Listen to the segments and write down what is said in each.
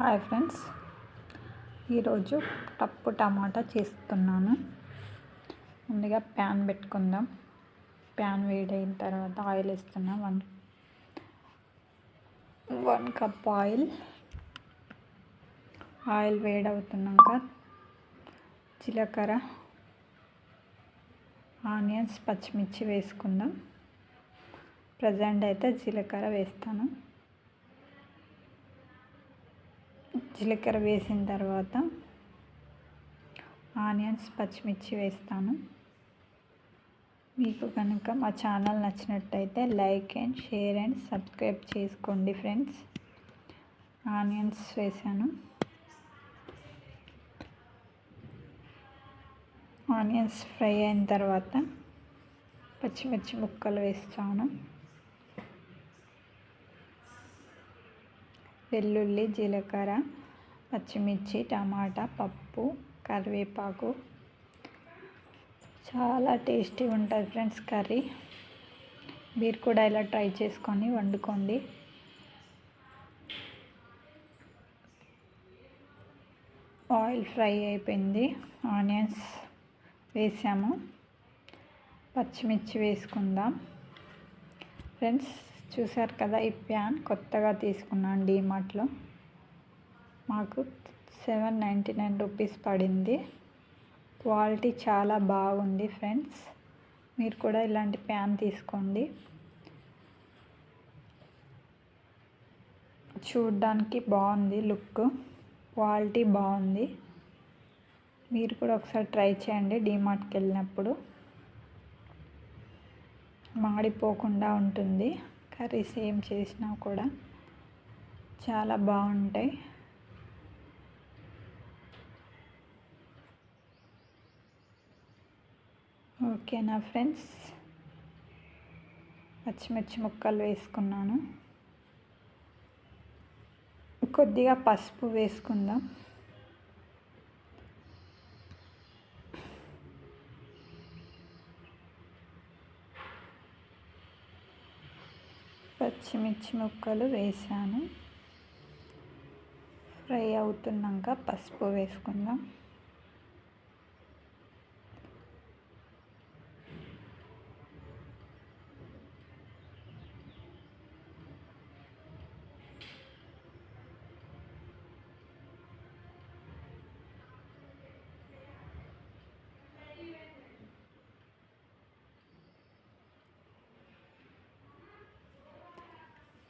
Hi friends. ఈరోజు పప్పు టమాటా చేస్తున్నాను. ముందుగా ప్యాన్ పెట్టుకుందాం. ప్యాన్ వేడైన తర్వాత ఆయిల్ వేస్తున్నాం. One one cup oil. Oil వేడవుతున్నాక జీలకర్ర ఆనియన్స్ పచ్చిమిర్చి వేసుకుందాం. ప్రజెంట్ అయితే జీలకర్ర వేస్తాను. జీలకర్ర వేసిన తర్వాత ఆనియన్స్ పచ్చిమిర్చి వేస్తాను. మీకు కనుక మా ఛానల్ నచ్చినట్టయితే like and share and subscribe చేసుకోండి ఫ్రెండ్స్. ఆనియన్స్ వేసాను. ఆనియన్స్ ఫ్రై అయిన తర్వాత పచ్చిమిర్చి ముక్కలు వేస్తాను. వెల్లుల్లి జీలకర్ర పచ్చిమిర్చి టమాటా పప్పు కరివేపాకు. చాలా టేస్టీ ఉంటుంది ఫ్రెండ్స్ కర్రీ. మీరు కూడా ఇలా ట్రై చేసుకొని వండుకోండి. ఆయిల్ ఫ్రై అయిపోయింది. ఆనియన్స్ వేసాము. పచ్చిమిర్చి వేసుకుందాం. ఫ్రెండ్స్ చూసారు కదా ఈ ప్యాన్ కొత్తగా తీసుకున్నాను డీమార్ట్లో మాకు సెవెన్ నైంటీ నైన్ రూపీస్ పడింది. క్వాలిటీ చాలా బాగుంది ఫ్రెండ్స్. మీరు కూడా ఇలాంటి ప్యాన్ తీసుకోండి. చూడ్డానికి బాగుంది లుక్. క్వాలిటీ బాగుంది. మీరు కూడా ఒకసారి ట్రై చేయండి డీమార్ట్కి వెళ్ళినప్పుడు. మాడిపోకుండా ఉంటుంది. కర్రీస్ ఏం చేసినా కూడా చాలా బాగుంటాయి. ఓకేనా ఫ్రెండ్స్? పచ్చిమిర్చి ముక్కలు వేసుకున్నాను. కొద్దిగా పసుపు వేసుకుందాం. పచ్చిమిర్చి ముక్కలు వేసాను. ఫ్రై అవుతున్నాక పసుపు వేసుకుందాం.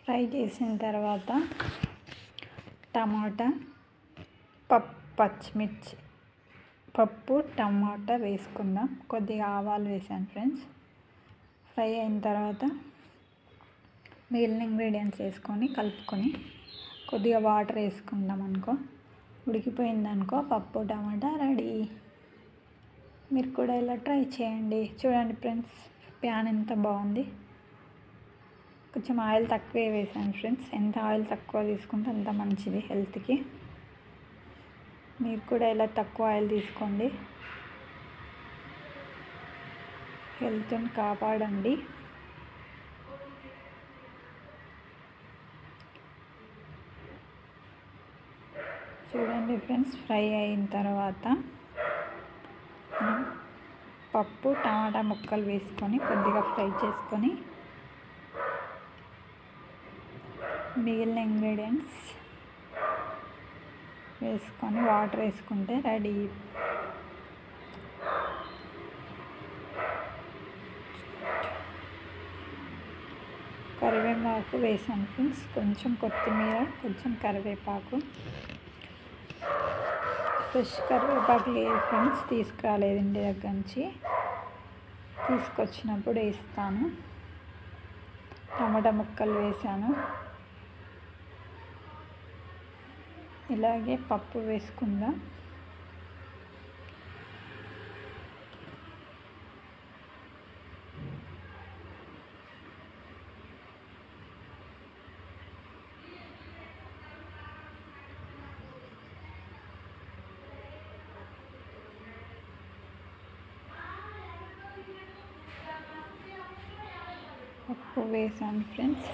ఫ్రై చేసిన తర్వాత టమాటా పప్పు పచ్చిమిర్చి పప్పు టమాటా వేసుకుందాం. కొద్దిగా ఆవాలు వేసాను ఫ్రెండ్స్. ఫ్రై అయిన తర్వాత మిగిలిన ఇంగ్రీడియంట్స్ వేసుకొని కలుపుకొని కొద్దిగా వాటర్ వేసుకుందాం అనుకో. ఉడికిపోయిందనుకో పప్పు టమాటా రెడీ. మీరు కూడా ఇలా ట్రై చేయండి. చూడండి ఫ్రెండ్స్ ప్యాన్ ఎంత బాగుంది. కొంచెం ఆయిల్ తక్కువే వేసాను ఫ్రెండ్స్. ఎంత ఆయిల్ తక్కువ తీసుకుంటే అంత మంచిది హెల్త్కి. మీరు కూడా ఇలా తక్కువ ఆయిల్ తీసుకోండి. హెల్త్ని కాపాడండి. చూడండి ఫ్రెండ్స్ ఫ్రై అయిన తర్వాత పప్పు టమాటా ముక్కలు వేసుకొని కొద్దిగా ఫ్రై చేసుకొని మిగిలిన ఇంగ్రీడియంట్స్ వేసుకొని వాటర్ వేసుకుంటే రెడీ. కరివేపాకు వేసాను ఫ్రెండ్స్. కొంచెం కొత్తిమీర కొంచెం కరివేపాకు. ఫ్రెష్ కరివేపాకు లేదు ఫ్రెండ్స్ తీసుకురాలేదు ఇంటి దగ్గర నుంచి. తీసుకొచ్చినప్పుడు వేస్తాను. టమాటా ముక్కలు వేసాను. ఇలాగే పప్పు వేసుకుందాం. పప్పు వేసాను ఫ్రెండ్స్.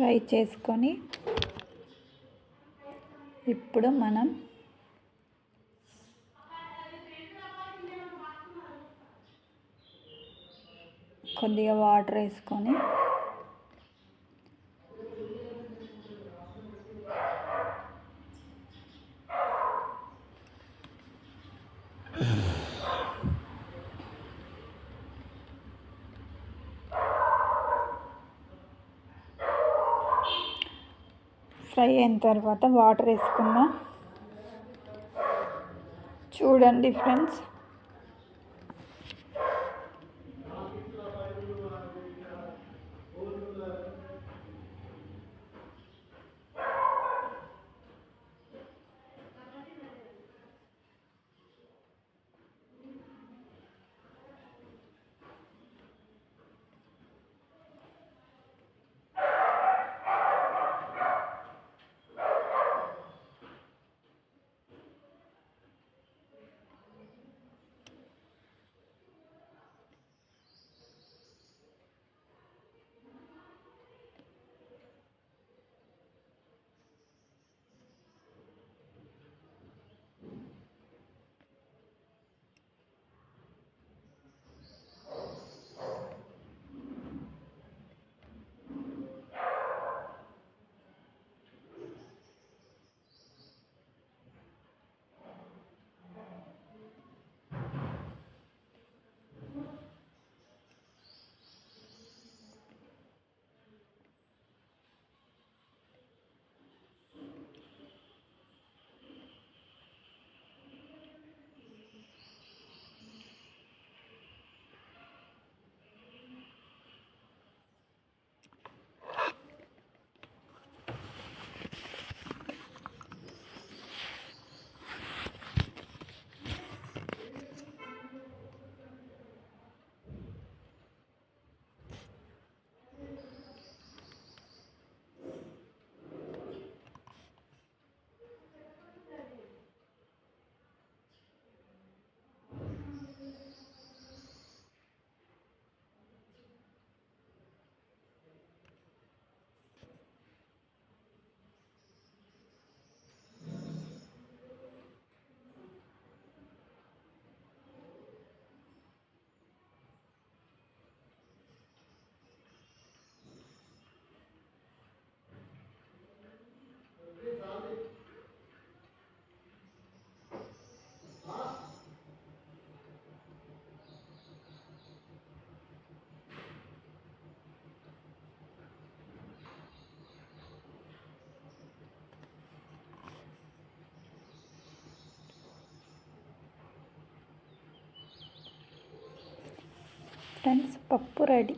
ఫ్రై చేసుకొని ఇప్పుడు మనం కొద్దిగా వాటర్ వేసుకొని ఫ్రై అయిన తర్వాత వాటర్ వేసుకుందాం చూడండి ఫ్రెండ్స్. ఫ్రెండ్స్ పప్పు రెడీ